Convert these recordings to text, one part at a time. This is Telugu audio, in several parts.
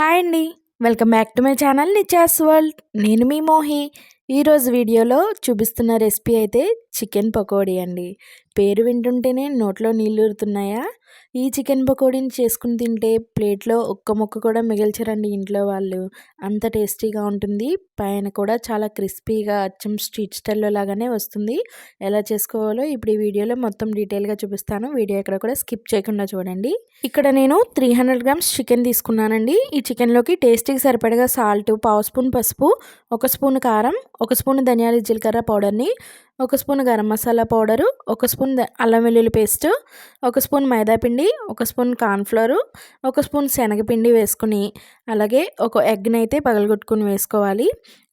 హాయ్ అండి. Welcome back to my channel Nicha's world. నేను మీ మోహి. ఈరోజు వీడియోలో చూపిస్తున్న రెసిపీ అయితే చికెన్ పకోడీ అండి. పేరు వింటుంటేనే నోట్లో నీళ్ళూరుతున్నాయా ఈ చికెన్ పకోడీని చేసుకుని తింటే ప్లేట్లో ఒక్క ముక్క కూడా మిగిల్చరండి ఇంట్లో వాళ్ళు. అంత టేస్టీగా ఉంటుంది. పైన కూడా చాలా క్రిస్పీగా అచ్చం స్ట్రీట్ స్టైల్లో లాగానే వస్తుంది. ఎలా చేసుకోవాలో ఇప్పుడు ఈ వీడియోలో మొత్తం డీటెయిల్గా చూపిస్తాను. వీడియో ఎక్కడ కూడా స్కిప్ చేయకుండా చూడండి. ఇక్కడ నేను త్రీ హండ్రెడ్ గ్రామ్స్ చికెన్ తీసుకున్నానండి. ఈ చికెన్లోకి టేస్టీకి సరిపడగా సాల్ట్ పావు స్పూన్ పసుపు ఒక స్పూన్ కారం ఒక స్పూన్ ధనియాల జీలకర్ర పౌడర్ని ఒక స్పూన్ గరం మసాలా పౌడరు ఒక స్పూన్ అల్లం వెల్లుల్లి పేస్ట్ ఒక స్పూన్ మైదాపిండి ఒక స్పూన్ కార్న్ఫ్లోరు ఒక స్పూన్ శనగపిండి వేసుకుని అలాగే ఒక ఎగ్ని అయితే పగలగొట్టుకుని వేసుకోవాలి.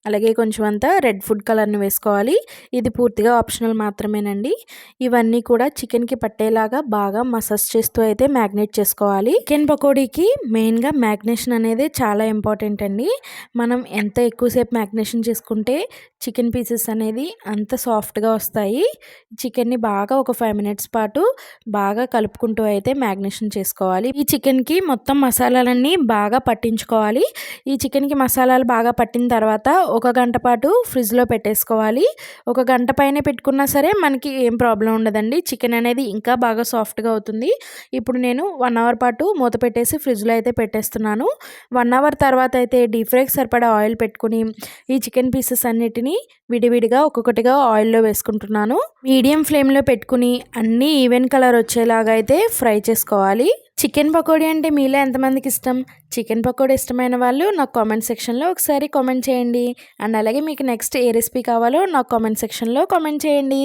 అలాగే కొంచెం అంతా రెడ్ ఫుడ్ కలర్ని వేసుకోవాలి. ఇది పూర్తిగా ఆప్షనల్ మాత్రమేనండి. ఇవన్నీ కూడా చికెన్కి పట్టేలాగా బాగా మసాజ్ చేస్తూ అయితే మ్యాగ్నేట్ చేసుకోవాలి. చికెన్ పకోడీకి మెయిన్గా మ్యాగ్నేషన్ అనేది చాలా ఇంపార్టెంట్ అండి మనం ఎంత ఎక్కువసేపు మ్యాగ్నేషన్ చేసుకుంటే చికెన్ పీసెస్ అనేది అంత సాఫ్ట్గా వస్తాయి. చికెన్ని బాగా ఒక ఫైవ్ మినిట్స్ పాటు బాగా కలుపుకుంటూ అయితే మ్యాగ్నేషన్ చేసుకోవాలి. ఈ చికెన్కి మొత్తం మసాలాలన్నీ బాగా పట్టించుకోవాలి. ఈ చికెన్కి మసాలాలు బాగా పట్టిన తర్వాత ఒక గంట పాటు ఫ్రిడ్జ్లో పెట్టేసుకోవాలి. ఒక గంట పైన పెట్టుకున్నా సరే మనకి ఏం ప్రాబ్లం ఉండదండి. చికెన్ అనేది ఇంకా బాగా సాఫ్ట్గా అవుతుంది. ఇప్పుడు నేను వన్ అవర్ పాటు మూత పెట్టేసి ఫ్రిడ్జ్లో అయితే పెట్టేస్తున్నాను. వన్ అవర్ తర్వాత అయితే డీప్ ఫ్రైకి సరిపడా ఆయిల్ పెట్టుకుని ఈ చికెన్ పీసెస్ అన్నిటినీ విడివిడిగా ఒక్కొక్కటిగా ఆయిల్లో వేసుకుంటున్నాను. మీడియం ఫ్లేమ్లో పెట్టుకుని అన్నీ ఈవెన్ కలర్ వచ్చేలాగా అయితే ఫ్రై చేసుకోవాలి. చికెన్ పకోడీ అంటే మీలో ఎంతమందికి ఇష్టం? చికెన్ పకోడీ ఇష్టమైన వాళ్ళు నాకు కామెంట్ సెక్షన్లో ఒకసారి కామెంట్ చేయండి. అండ్ అలాగే మీకు నెక్స్ట్ ఏ రెసిపీ కావాలో నాకు కామెంట్ సెక్షన్లో కామెంట్ చేయండి.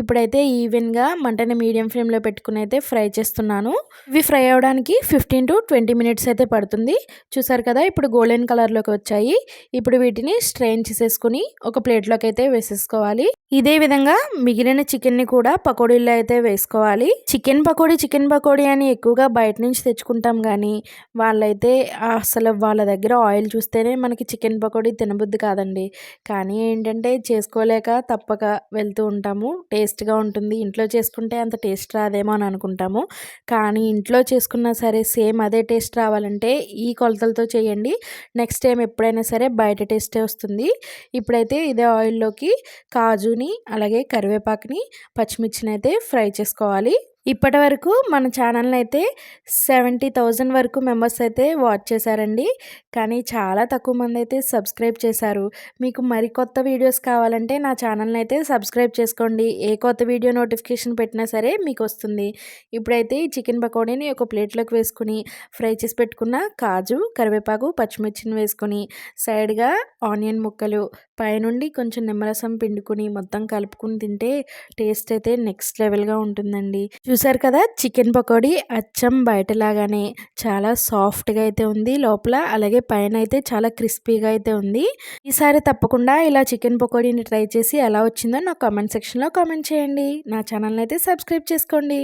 ఇప్పుడైతే ఈవెన్గా మంటని మీడియం ఫ్లేమ్లో పెట్టుకుని అయితే ఫ్రై చేస్తున్నాను. ఇవి ఫ్రై అవ్వడానికి ఫిఫ్టీన్ టు ట్వంటీ మినిట్స్ అయితే పడుతుంది. చూసారు కదా ఇప్పుడు గోల్డెన్ కలర్లోకి వచ్చాయి. ఇప్పుడు వీటిని స్ట్రెయిన్ చేసేసుకుని ఒక ప్లేట్లోకి అయితే వేసేసుకోవాలి. ఇదే విధంగా మిగిలిన చికెన్ని కూడా పకోడీల్లో అయితే వేసుకోవాలి. చికెన్ పకోడీ చికెన్ పకోడీ అని ఎక్కువగా బయట నుంచి తెచ్చుకుంటాం కానీ వాళ్ళైతే అసలు వాళ్ళ దగ్గర ఆయిల్ చూస్తేనే మనకి చికెన్ పకోడీ తినబుద్ది కాదండి. కానీ ఏంటంటే చేసుకోలేక తప్పక వెళ్తూ ఉంటాము. టేస్ట్గా ఉంటుంది. ఇంట్లో చేసుకుంటే అంత టేస్ట్ రాదేమో అని అనుకుంటాము. కానీ ఇంట్లో చేసుకున్నా సరే సేమ్ అదే టేస్ట్ రావాలంటే ఈ కొలతలతో చేయండి. నెక్స్ట్ టైం ఎప్పుడైనా సరే బయట టేస్టే వస్తుంది. ఇప్పుడైతే ఇదే ఆయిల్ ఆయిల్లోకి కాజుని అలాగే కరివేపాకుని పచ్చిమిర్చిని అయితే ఫ్రై చేసుకోవాలి. ఇప్పటి వరకు మన ఛానల్ని అయితే సెవెంటీ థౌజండ్ వరకు మెంబర్స్ అయితే వాచ్ చేశారండి. కానీ చాలా తక్కువ మంది అయితే సబ్స్క్రైబ్ చేశారు. మీకు మరి కొత్త వీడియోస్ కావాలంటే నా ఛానల్ని అయితే సబ్స్క్రైబ్ చేసుకోండి. ఏ కొత్త వీడియో నోటిఫికేషన్ పెట్టినా సరే మీకు వస్తుంది. ఇప్పుడైతే ఈ చికెన్ పకోడీని ఒక ప్లేట్లోకి వేసుకుని ఫ్రై చేసి పెట్టుకున్న కాజు కరివేపాకు పచ్చిమిర్చిని వేసుకుని సైడ్గా ఆనియన్ ముక్కలు పైనుండి కొంచెం నిమ్మరసం పిండుకుని మొత్తం కలుపుకుని తింటే టేస్ట్ అయితే నెక్స్ట్ లెవెల్గా ఉంటుందండి. చూసారు కదా చికెన్ పకోడీ అచ్చం బయటలాగానే చాలా సాఫ్ట్గా అయితే ఉంది లోపల. అలాగే పైన అయితే చాలా క్రిస్పీగా అయితే ఉంది. ఈసారి తప్పకుండా ఇలా చికెన్ పకోడీని ట్రై చేసి ఎలా వచ్చిందో నా కామెంట్ సెక్షన్లో కామెంట్ చేయండి. నా ఛానల్ని అయితే సబ్స్క్రైబ్ చేసుకోండి.